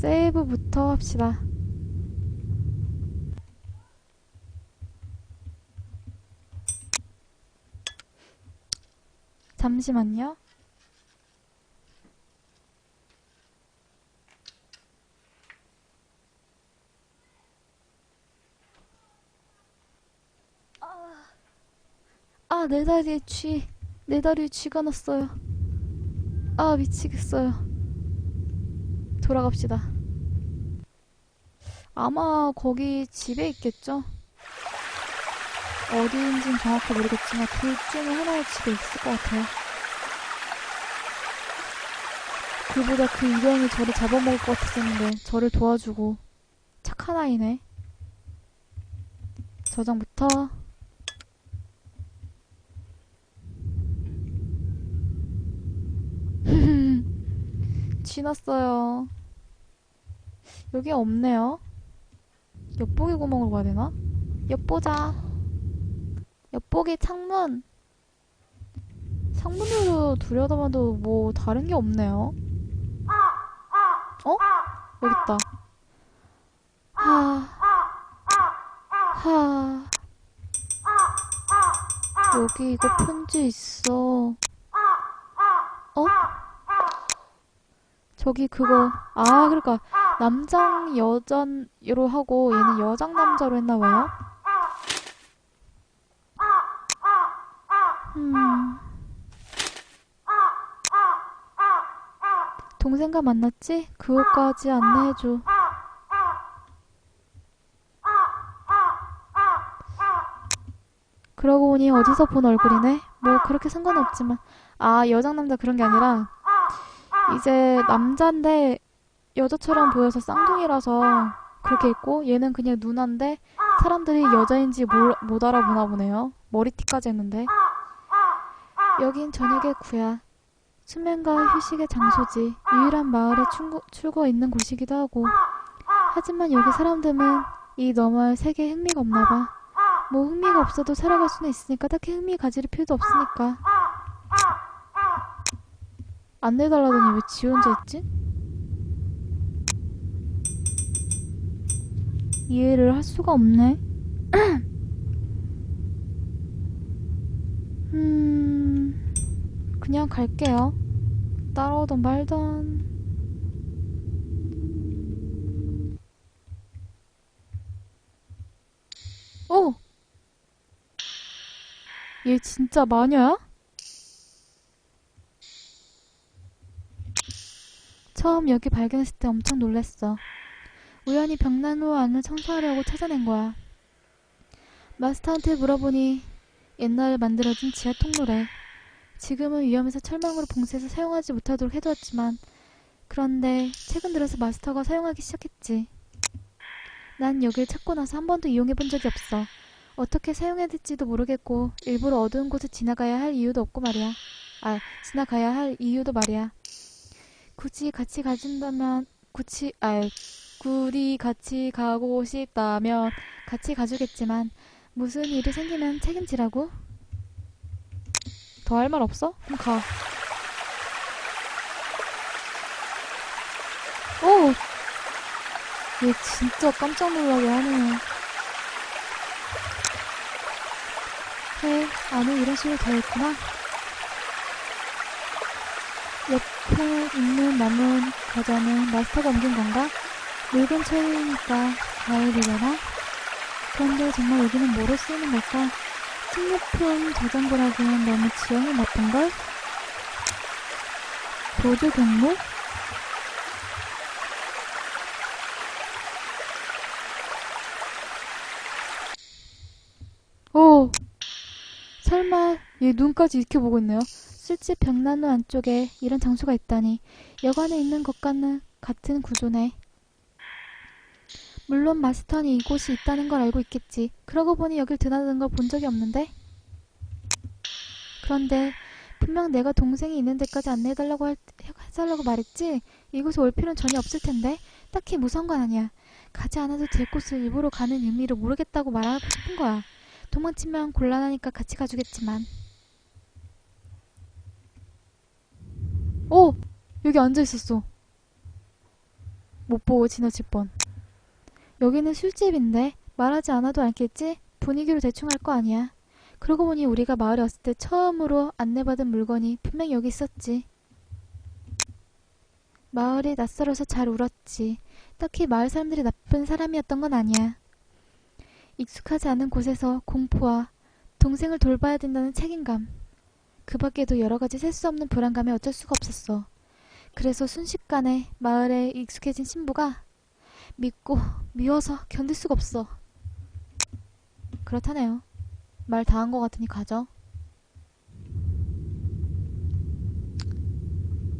세이브부터 합시다. 잠시만요. 아, 내 다리에 쥐. 내 다리에 쥐가 났어요. 아, 미치겠어요. 돌아갑시다. 아마 거기 집에 있겠죠? 어디인진 정확히 모르겠지만 둘 중에 하나의 집에 있을 것 같아요. 그보다 그 일행이 저를 잡아먹을 것 같았었는데 저를 도와주고 착한 아이네. 저장부터 지났어요. 여기 없네요. 엿보기 구멍으로 가야 되나? 엿보자. 엿보기 창문. 창문으로 들여다봐도 뭐 다른 게 없네요. 어? 여기 있다. 하. 하. 여기 이거 편지 있어. 어? 저기 그거 아 그러니까 남장 여전으로 하고 얘는 여장 남자로 했나 봐요. 음. 동생과 만났지? 그것까지 안내해줘. 그러고 보니 어디서 본 얼굴이네? 뭐 그렇게 상관없지만 아 여장 남자 그런 게 아니라 이제 남잔데 여자처럼 보여서 쌍둥이라서 그렇게 있고 얘는 그냥 누나인데 사람들이 여자인지 몰- 못 알아보나 보네요. 머리띠까지 했는데. 여긴 저녁의 구야. 수면과 휴식의 장소지. 유일한 마을에 출구, 출구가 있는 곳이기도 하고. 하지만 여기 사람들은 이 너머의 세계에 흥미가 없나 봐. 뭐 흥미가 없어도 살아갈 수는 있으니까 딱히 흥미 가질 필요도 없으니까. 안내달라더니 왜 지 혼자 있지? 이해를 할 수가 없네. 음, 그냥 갈게요. 따라오던 말던. 오! 얘 진짜 마녀야? 처음 여기 발견했을 때 엄청 놀랬어. 우연히 벽난로 안을 청소하려고 찾아낸 거야. 마스터한테 물어보니 옛날에 만들어진 지하 통로래. 지금은 위험해서 철망으로 봉쇄해서 사용하지 못하도록 해두었지만 그런데 최근 들어서 마스터가 사용하기 시작했지. 난 여길 찾고 나서 한 번도 이용해 본 적이 없어. 어떻게 사용해야 될지도 모르겠고 일부러 어두운 곳을 지나가야 할 이유도 없고 말이야. 아, 지나가야 할 이유도 말이야. 굳이 같이 가준다면 굳이 아 굳이 같이 가고 싶다면 같이 가주겠지만 무슨 일이 생기면 책임지라고? 더 할 말 없어? 그럼 가. 오! 얘 진짜 깜짝 놀라게 하네. 해, 안에 이런 식으로 되어 있구나. 옆에 있는 남은 과자는 마스터가 옮긴 건가? 늙은 철이니까 가을이려나? 그런데 정말 여기는 뭐로 쓰이는 걸까? 식료품 저장고라기엔 너무 지형이 나쁜걸? 보조 경로? 오! 설마 얘 눈까지 이렇게 보고 있네요. 술집 벽난로 안쪽에 이런 장소가 있다니 여관에 있는 것과는 같은 구조네. 물론 마스터는 이곳이 있다는 걸 알고 있겠지. 그러고 보니 여길 드나드는 걸 본 적이 없는데. 그런데 분명 내가 동생이 있는 데까지 안내해달라고 할, 해달라고 말했지. 이곳에 올 필요는 전혀 없을 텐데. 딱히 무서운 건 아니야. 가지 않아도 될 곳을 일부러 가는 의미를 모르겠다고 말하고 싶은 거야. 도망치면 곤란하니까 같이 가주겠지만. 오! 여기 앉아 있었어. 못 보고 지나칠 뻔. 여기는 술집인데 말하지 않아도 알겠지? 분위기로 대충 할 거 아니야. 그러고 보니 우리가 마을에 왔을 때 처음으로 안내받은 물건이 분명 여기 있었지. 마을이 낯설어서 잘 울었지. 딱히 마을 사람들이 나쁜 사람이었던 건 아니야. 익숙하지 않은 곳에서 공포와 동생을 돌봐야 된다는 책임감. 그 밖에도 여러 가지 셀 수 없는 불안감에 어쩔 수가 없었어. 그래서 순식간에 마을에 익숙해진 신부가 믿고 미워서 견딜 수가 없어. 그렇다네요. 말 다 한 것 같으니 가죠.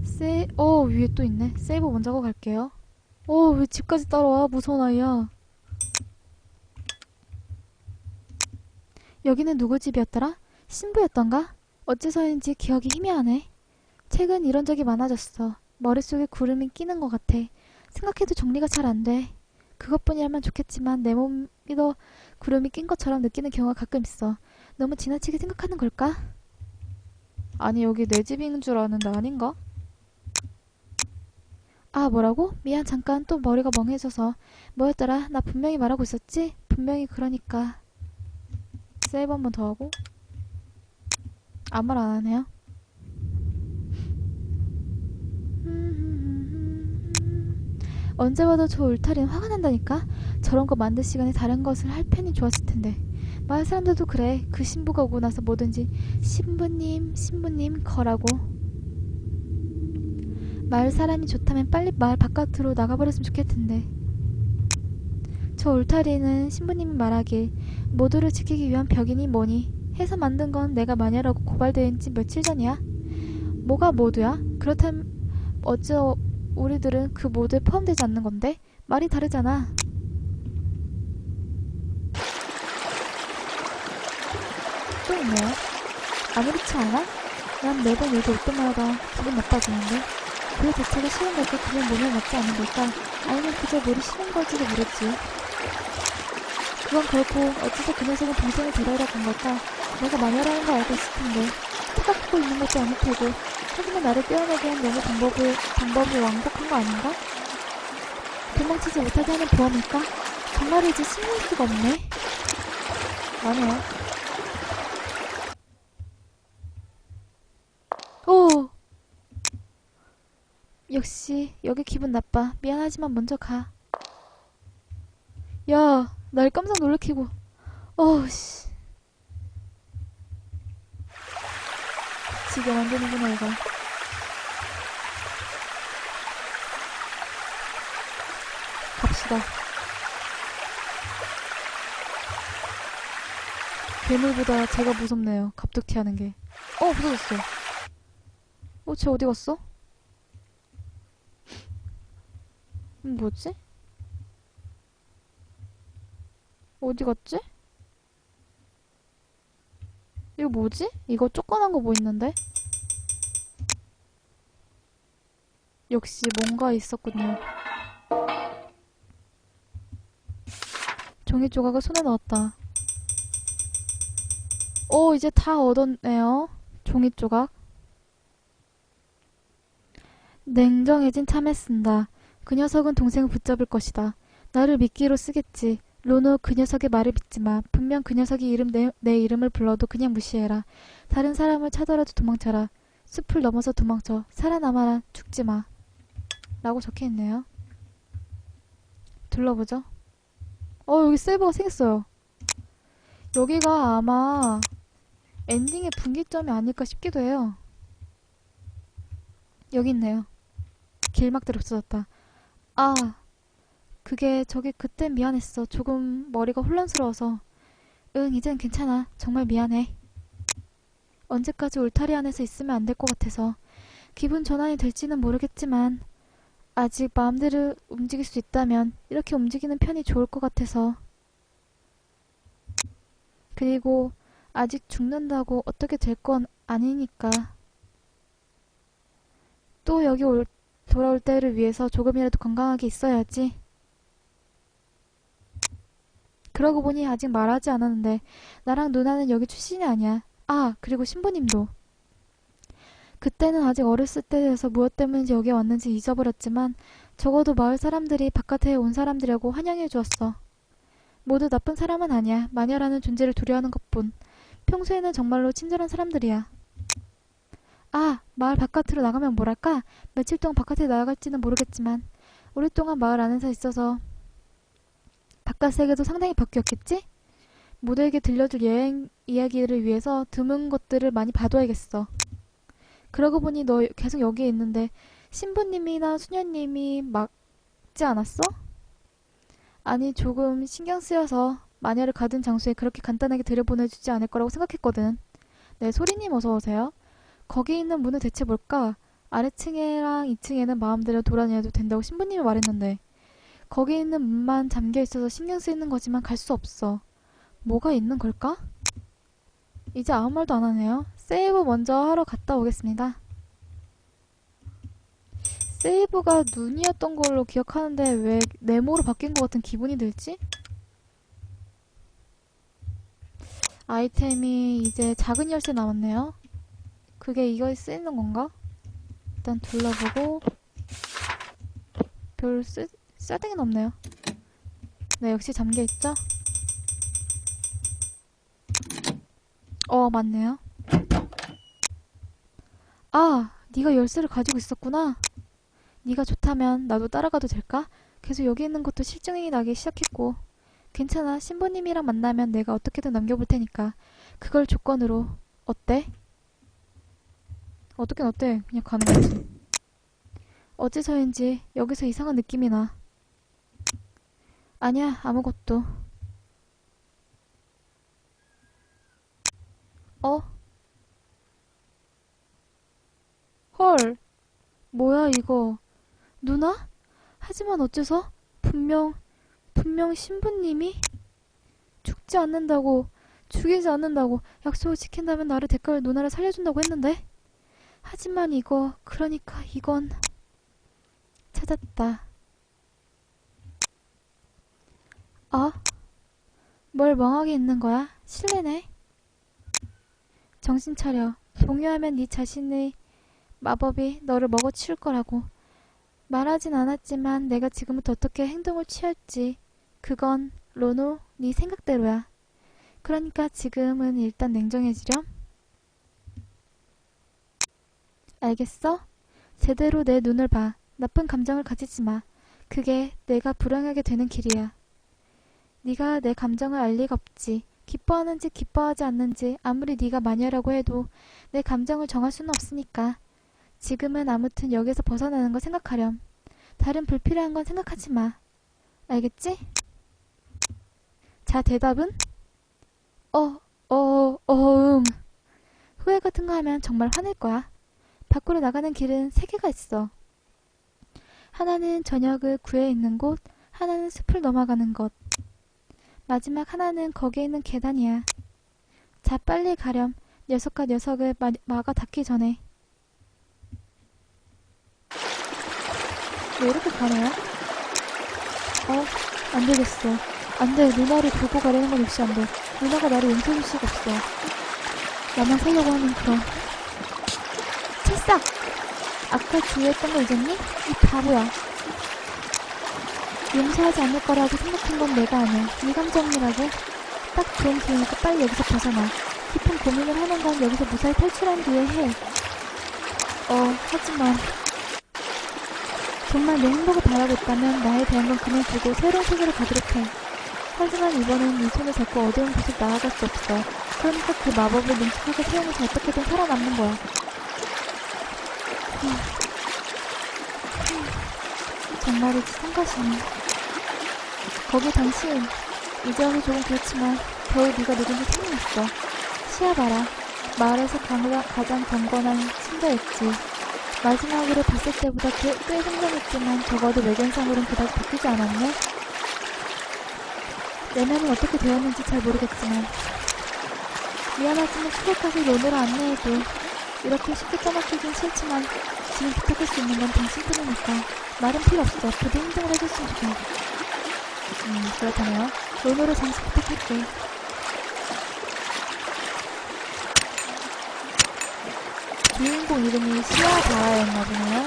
세, 어, 위에 또 있네. 세이브 먼저 하고 갈게요. 어, 왜 집까지 따라와? 무서운 아이야. 여기는 누구 집이었더라? 신부였던가? 어째서인지 기억이 희미하네. 최근 이런 적이 많아졌어. 머릿속에 구름이 끼는 것 같아. 생각해도 정리가 잘 안 돼. 그것뿐이라면 좋겠지만 내 몸이 더 구름이 낀 것처럼 느끼는 경우가 가끔 있어. 너무 지나치게 생각하는 걸까? 아니 여기 내 집인 줄 아는데 아닌가? 아 뭐라고? 미안 잠깐 또 머리가 멍해져서 뭐였더라? 나 분명히 말하고 있었지? 분명히 그러니까 세이브 한 번 더 하고 아무 말 안 하네요. 언제 봐도 저 울타리는 화가 난다니까? 저런 거 만들 시간에 다른 것을 할 편이 좋았을 텐데. 마을 사람들도 그래. 그 신부가 오고 나서 뭐든지 신부님, 신부님 거라고. 마을 사람이 좋다면 빨리 마을 바깥으로 나가버렸으면 좋겠던데. 저 울타리는 신부님이 말하길 모두를 지키기 위한 벽이니 뭐니 해서 만든 건 내가 마녀라고 고발된 지 며칠 전이야. 뭐가 모두야? 그렇다면 어째 우리들은 그 모두에 포함되지 않는 건데? 말이 다르잖아. 또 있네요. 아무렇지 않아? 난 매번 여기 올 때마다 기분 나빠지는데 그 자체가 싫은 걸까? 그냥 몸에 맞지 않는 걸까? 아니면 그저 머리 싫은 걸지도 모르지. 그건 결코 어째서 그 녀석은 동생을 데려오라 간 걸까? 내가 마녀라는 걸 알고 있을 텐데 생각하고 있는 것도 아닐 테고 하지만 나를 떼어내게 한 너무 방법을, 방법이 완곡한 거 아닌가? 도망치지 못하게 하는 보험일까? 정말이지 신뢰할 수가 없네. 아니요. 오! 역시 여기 기분 나빠. 미안하지만 먼저 가. 야, 날 깜짝 놀래키고. 어우, 씨. 지게 만드는구나, 이거. 갑시다. 괴물보다 제가 무섭네요. 갑툭튀 하는 게. 어, 부서졌어. 어, 쟤 어디 갔어? 음, 뭐지? 어디 갔지? 이거 뭐지? 이거 조그만 거 뭐 있는데? 역시 뭔가 있었군요. 종이 조각을 손에 넣었다. 오, 이제 다 얻었네요. 종이 조각. 냉정해진 참에 쓴다. 그 녀석은 동생을 붙잡을 것이다. 나를 미끼로 쓰겠지. 로노 그 녀석의 말을 믿지 마. 분명 그 녀석이 이름 내, 내 이름을 불러도 그냥 무시해라. 다른 사람을 찾아라도 도망쳐라. 숲을 넘어서 도망쳐. 살아남아라. 죽지 마. 라고 적혀 있네요. 둘러보죠. 어, 여기 세이버가 생겼어요. 여기가 아마 엔딩의 분기점이 아닐까 싶기도 해요. 여기 있네요. 길막들 없어졌다. 아, 그게 저기 그때 미안했어. 조금 머리가 혼란스러워서. 응, 이젠 괜찮아. 정말 미안해. 언제까지 울타리 안에서 있으면 안 될 것 같아서. 기분 전환이 될지는 모르겠지만 아직 마음대로 움직일 수 있다면 이렇게 움직이는 편이 좋을 것 같아서. 그리고 아직 죽는다고 어떻게 될 건 아니니까. 또 여기 올, 돌아올 때를 위해서 조금이라도 건강하게 있어야지. 그러고 보니 아직 말하지 않았는데 나랑 누나는 여기 출신이 아니야. 아, 그리고 신부님도. 그때는 아직 어렸을 때여서 무엇 때문인지 여기에 왔는지 잊어버렸지만 적어도 마을 사람들이 바깥에 온 사람들이라고 환영해 주었어. 모두 나쁜 사람은 아니야. 마녀라는 존재를 두려워하는 것뿐. 평소에는 정말로 친절한 사람들이야. 아, 마을 바깥으로 나가면 뭐랄까? 며칠 동안 바깥에 나갈지는 모르겠지만 오랫동안 마을 안에서 있어서 바깥 세계도 상당히 바뀌었겠지? 모두에게 들려줄 여행 이야기를 위해서 드문 것들을 많이 봐둬야겠어. 그러고 보니 너 계속 여기에 있는데 신부님이나 수녀님이 막지 않았어? 아니 조금 신경 쓰여서 마녀를 가둔 장소에 그렇게 간단하게 들여보내주지 않을 거라고 생각했거든. 네, 소리님 어서 오세요. 거기 있는 문은 대체 뭘까? 아래층이랑 2층에는 마음대로 돌아다녀도 된다고 신부님이 말했는데 거기 있는 문만 잠겨 있어서 신경 쓰이는 거지만 갈 수 없어. 뭐가 있는 걸까? 이제 아무 말도 안 하네요. 세이브 먼저 하러 갔다 오겠습니다. 세이브가 눈이었던 걸로 기억하는데 왜 네모로 바뀐 것 같은 기분이 들지? 아이템이 이제 작은 열쇠 남았네요. 그게 이거에 쓰이는 건가? 일단 둘러보고 별 쓸, 쓸데기는 없네요. 네, 역시 잠겨있죠? 어, 맞네요. 아, 네가 열쇠를 가지고 있었구나. 네가 좋다면 나도 따라가도 될까? 계속 여기 있는 것도 실증이 나기 시작했고 괜찮아. 신부님이랑 만나면 내가 어떻게든 넘겨볼 테니까 그걸 조건으로 어때? 어떻긴 어때? 그냥 가는 거지. 어째서인지 여기서 이상한 느낌이 나. 아니야, 아무것도. 어? 헐. 뭐야, 이거. 누나? 하지만 어째서? 분명, 분명 신부님이 죽지 않는다고, 죽이지 않는다고 약속을 지킨다면 나를 대가로 누나를 살려준다고 했는데? 하지만 이거, 그러니까 이건 찾았다. 어? 뭘 멍하게 있는 거야? 실례네. 정신 차려. 동요하면 네 자신의 마법이 너를 먹어치울 거라고. 말하진 않았지만 내가 지금부터 어떻게 행동을 취할지 그건 로노 네 생각대로야. 그러니까 지금은 일단 냉정해지렴. 알겠어? 제대로 내 눈을 봐. 나쁜 감정을 가지지 마. 그게 내가 불행하게 되는 길이야. 네가 내 감정을 알 리가 없지. 기뻐하는지 기뻐하지 않는지 아무리 네가 마녀라고 해도 내 감정을 정할 수는 없으니까. 지금은 아무튼 여기서 벗어나는 걸 생각하렴. 다른 불필요한 건 생각하지 마. 알겠지? 자, 대답은? 어, 어, 어, 응. 후회 같은 거 하면 정말 화낼 거야. 밖으로 나가는 길은 세 개가 있어. 하나는 저녁을 구해 있는 곳, 하나는 숲을 넘어가는 곳. 마지막 하나는 거기에 있는 계단이야. 자, 빨리 가렴. 녀석과 녀석을 마, 막아 닿기 전에. 왜 이렇게 가네요? 어, 안 되겠어. 안 돼. 누나를 두고 가려는 건 역시 안 돼. 누나가 나를 용서해줄 수가 없어. 나만 살려고 하면 그럼. 찰싹! 아까 주의했던 거 잊었니? 이 바보야. 용서하지 않을 거라고 생각한 건 내가 아니야. 네 감정이라고. 딱 좋은 기회니까 빨리 여기서 벗어나. 깊은 고민을 하는 건 여기서 무사히 탈출한 뒤에 해. 어, 하지만 정말 내 행복을 바라고 있다면 나에 대한 건 그냥 두고 새로운 세계로 가도록 해. 하지만 이번엔 네 손을 잡고 어두운 곳을 나아갈 수 없어. 그러니까 그 마법을 능숙하게 사용해서 어떻게든 살아남는 거야. 정말이지 성가시네. 거기 당신 이제 와서 조금 그렇지만 겨우 네가 누군지 생각났어. 시야 봐라. 마을에서 가장, 가장 경건한 신자였지. 마지막으로 봤을 때보다 꽤, 꽤 성장했지만 적어도 외견상으로는 그다지 바뀌지 않았네. 내면은 어떻게 되었는지 잘 모르겠지만 미안하지만 수족까지 로드를 안내해도 이렇게 쉽게 떠맡기긴 싫지만 지금 부탁할 수 있는 건 당신뿐이니까 말은 필요 없어. 부디 행동을 해줬으면 좋겠네. 음, 그렇다네요. 로노를 잠시 부탁할게. 주인공 이름이 시아바라였나 보네요.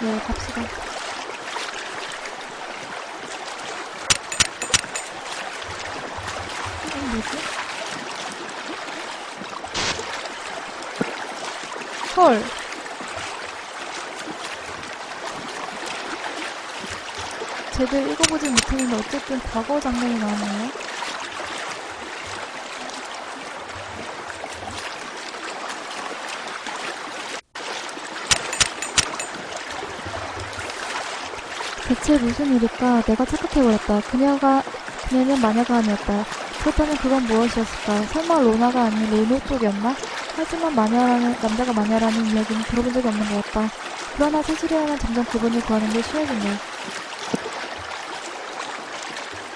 네, 갑시다. 이건 뭐지? 헐. 제대로 읽어보진 못했는데 어쨌든 과거 장면이 나왔네요. 대체 무슨 일일까? 내가 착각해버렸다. 그녀가, 그녀는 마녀가 아니었다. 그렇다면 그건 무엇이었을까? 설마 로나가 아닌 로노 쪽이었나? 하지만 마녀라는, 남자가 마녀라는 이야기는 들어본 적이 없는 것 같다. 그러나 사실이라면 점점 그분을 구하는 게 쉬워진다.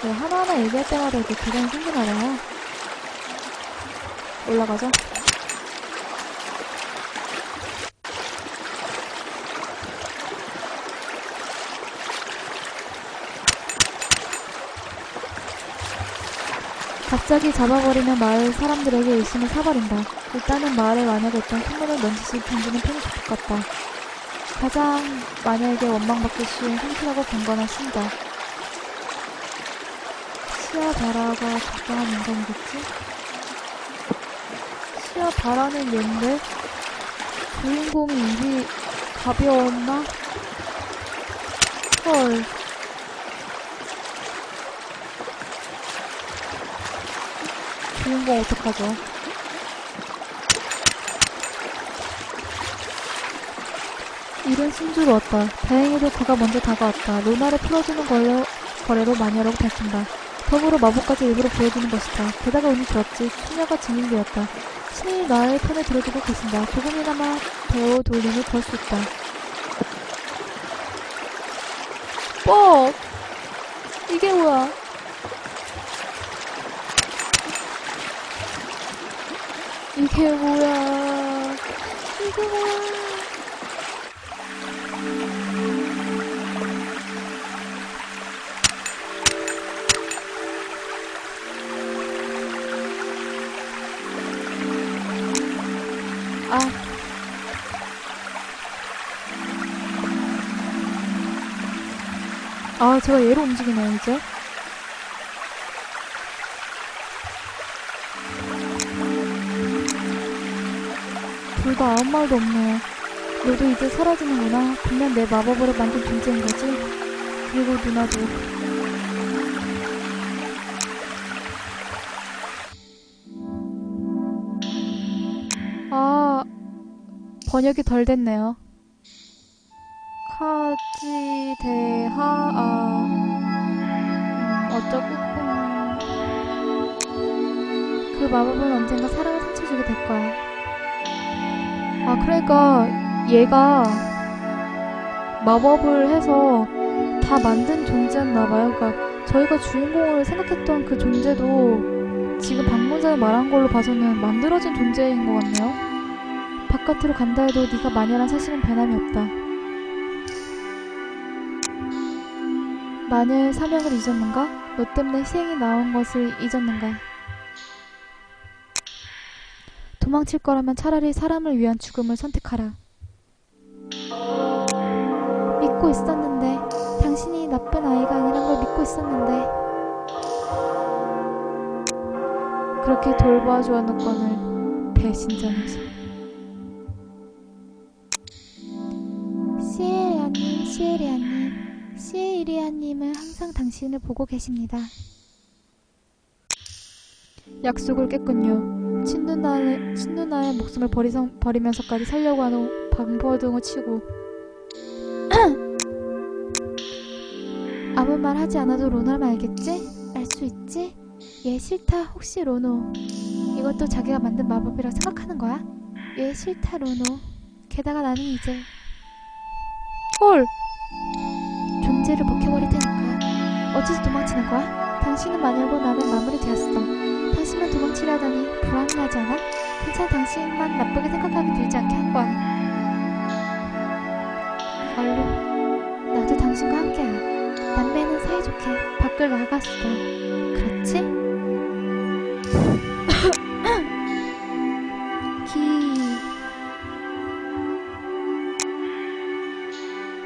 네, 하나하나 얘기할 때마다 이렇게 대단히 생기나 봐요. 올라가죠. 갑자기 잡아버리면 마을 사람들에게 의심을 사버린다. 일단은 마을에 마녀가 있던 소문을 넌지시 던지는 편이 좋을 것 같다. 가장 마녀에게 원망받기 쉬운 성실하고 경건한 신자. 시아바라가 적당한 인간이겠지? 시아바라는 얘인데 주인공이 입이 가벼웠나? 헐. 주인공 어떡하죠? 신주로 왔다. 다행히도 그가 먼저 다가왔다. 로나를 풀어주는 걸로, 거래로 마녀라고 밝힌다. 덤으로 마법까지 일부러 보여주는 것이다. 게다가 운이 좋았지. 수녀가 증인되었다. 신이 나의 편을 들어주고 계신다. 조금이나마 배우 돌림을 걸 수 있다. 뻑! 이게 뭐야? 이게 뭐야? 이게 뭐야? 아, 제가 얘로 움직이네요, 이제. 둘 다 아무 말도 없네요. 너도 이제 사라지는구나. 분명 내 마법으로 만든 존재인 거지? 그리고 누나도. 아, 번역이 덜 됐네요. 카 음, 어쩌고, 음. 그 마법은 언젠가 사람을 상처주게 될 거야. 아, 그러니까 얘가 마법을 해서 다 만든 존재였나 봐요. 그러니까 저희가 주인공을 생각했던 그 존재도 지금 방문자가 말한 걸로 봐서는 만들어진 존재인 것 같네요. 바깥으로 간다 해도 네가 마녀란 사실은 변함이 없다. 마녀의 사명을 잊었는가? 너 때문에 희생이 나온 것을 잊었는가? 도망칠 거라면 차라리 사람을 위한 죽음을 선택하라. 믿고 있었는데, 당신이 나쁜 아이가 아니란 걸 믿고 있었는데, 그렇게 돌봐주어 놓고는 배신자 녀석. 항상 당신을 보고 계십니다. 약속을 깼군요. 친누나의, 친누나의 목숨을 버리서, 버리면서까지 살려고 하는 방버둥을 치고 아무 말 하지 않아도 로나를 알겠지? 알 수 있지? 얘 싫다 혹시 로노 이것도 자기가 만든 마법이라 생각하는 거야? 얘 싫다 로노 게다가 나는 이제 헐 어째서 도망치는 거야? 당신은 마녀고 나는 마무리되었어. 당신만 도망치려다니 불안해하지 않아? 괜찮아 당신만 나쁘게 생각하게 들지 않게 한 거야. 얼른 나도 당신과 함께야. 남매는 사이좋게 밖을 나갔어. 그렇지? 기...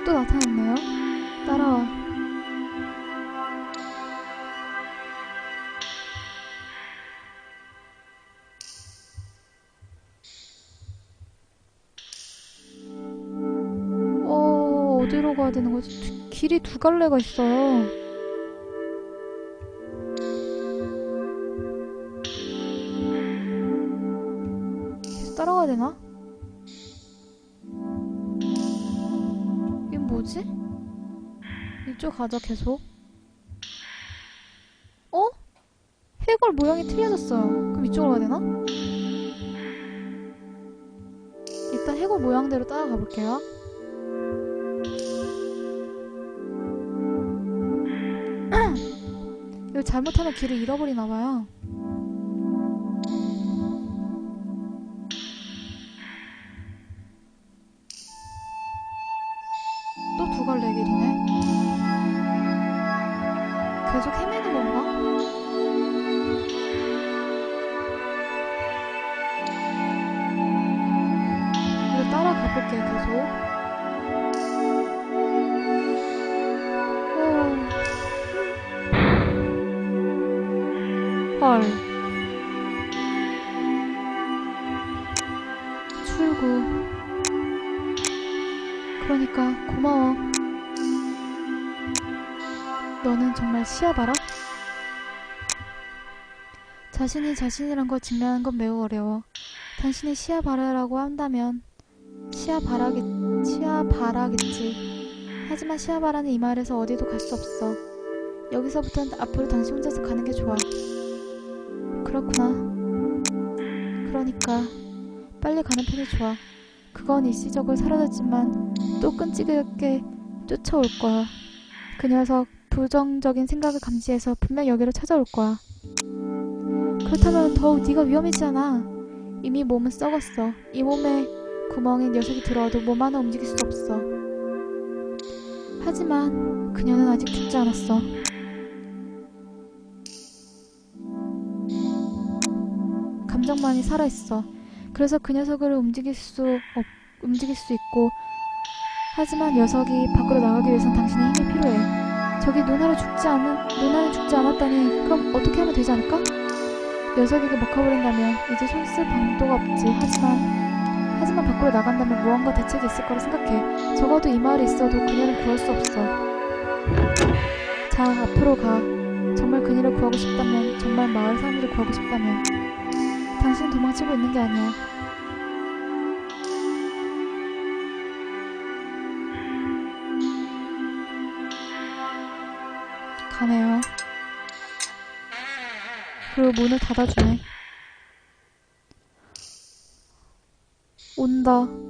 또 나타났나요? 따라와. 길이 두 갈래가 있어요. 계속 따라가야 되나? 이건 뭐지? 이쪽 가자 계속 어? 해골 모양이 틀려졌어요 그럼 이쪽으로 가야 되나? 일단 해골 모양대로 따라가 볼게요 잘못하면 길을 잃어버리나 봐요 그러니까 고마워. 너는 정말 시야 봐라? 자신이 자신이란 걸 증명하는 건 매우 어려워. 당신이 시야 바라라고 한다면 시야 바라겠 시야 바라겠지. 하지만 시야 바라는 이 마을에서 어디도 갈 수 없어. 여기서부터는 앞으로 당신 혼자서 가는 게 좋아. 그렇구나. 그러니까 빨리 가는 편이 좋아. 그건 일시적으로 사라졌지만 또 끈질기게 쫓아올 거야. 그 녀석 부정적인 생각을 감지해서 분명 여기로 찾아올 거야. 그렇다면 더욱 네가 위험해지잖아. 이미 몸은 썩었어. 이 몸에 구멍에 녀석이 들어와도 몸 하나 움직일 수 없어. 하지만 그녀는 아직 죽지 않았어. 감정만이 살아있어. 그래서 그 녀석을 움직일 수 없, 움직일 수 있고 하지만 녀석이 밖으로 나가기 위해선 당신의 힘이 필요해. 저기 누나를 죽지 않은 누나는 죽지 않았다니 그럼 어떻게 하면 되지 않을까? 녀석에게 먹혀버린다면 이제 손쓸 방도가 없지. 하지만 하지만 밖으로 나간다면 무언가 대책이 있을 거라 생각해. 적어도 이 마을에 있어도 그녀를 구할 수 없어. 자, 앞으로 가. 정말 그녀를 구하고 싶다면, 정말 마을 사람들을 구하고 싶다면, 당신 도망치고 있는 게 아니야. 가네요. 그리고 문을 닫아주네. 온다.